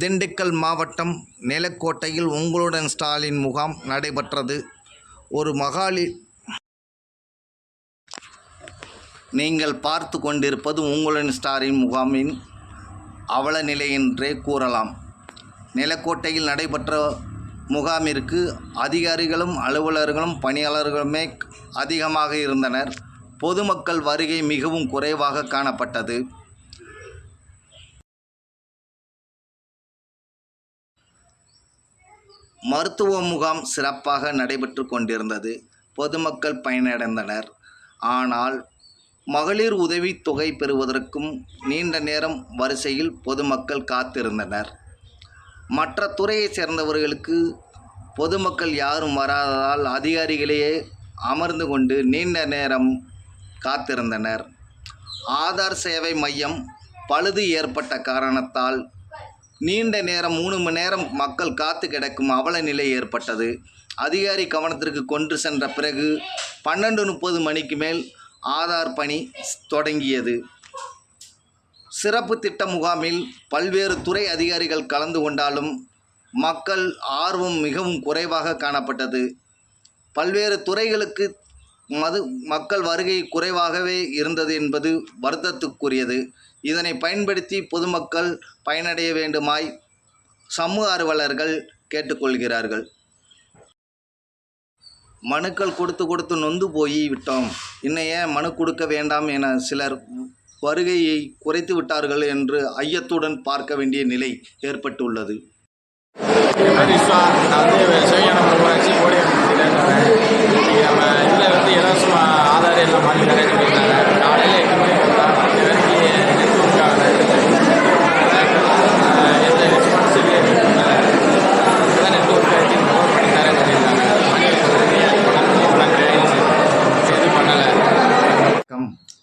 திண்டுக்கல் மாவட்டம் நிலக்கோட்டையில் உங்களுடன் ஸ்டாலின் முகாம் நடைபெற்றது. ஒரு மகாலி நீங்கள் பார்த்து கொண்டிருப்பது உங்களுடன் ஸ்டாலின் முகாமின் அவல நிலை என்றே கூறலாம். நிலக்கோட்டையில் நடைபெற்ற முகாமிற்கு அதிகாரிகளும் அலுவலர்களும் பணியாளர்களுமே அதிகமாக இருந்தனர். பொதுமக்கள் வருகை மிகவும் குறைவாக காணப்பட்டது. மருத்துவ முகாம் சிறப்பாக நடைபெற்று கொண்டிருந்தது. பொதுமக்கள் பயனடைந்தனர். ஆனால் மகளிர் உதவித் தொகை பெறுவதற்கும் நீண்ட நேரம் வரிசையில் பொதுமக்கள் காத்திருந்தனர். மற்ற துறையைச் சேர்ந்தவர்களுக்கு பொதுமக்கள் யாரும் வராததால் அதிகாரிகளையே அமர்ந்து கொண்டு நீண்ட நேரம் காத்திருந்தனர். ஆதார் சேவை மையம் பழுது ஏற்பட்ட காரணத்தால் நீண்ட நேரம் மூணு மணி நேரம் மக்கள் காத்து கிடக்கும் அவல நிலை ஏற்பட்டது. அதிகாரி கவனத்திற்கு கொண்டு சென்ற பிறகு பன்னெண்டு முப்பது மணிக்கு மேல் ஆதார் பணி தொடங்கியது. சிறப்பு திட்ட முகாமில் பல்வேறு துறை அதிகாரிகள் கலந்து கொண்டாலும் மக்கள் ஆர்வம் மிகவும் குறைவாக காணப்பட்டது. பல்வேறு துறைகளுக்கு மது மக்கள் வருகை குறைவாகவே இருந்தது என்பது வருத்தத்துக்குரியது. இதனை பயன்படுத்தி பொதுமக்கள் பயனடைய வேண்டுமாய் சமூக ஆர்வலர்கள் கேட்டுக்கொள்கிறார்கள். மனுக்கள் கொடுத்து கொடுத்து நொந்து போய் விட்டோம். இன்னைய மனு கொடுக்க வேண்டாம் என சிலர் வருகையை குறைத்து விட்டார்கள் என்று ஐயத்துடன் பார்க்க வேண்டிய நிலை ஏற்பட்டுள்ளது.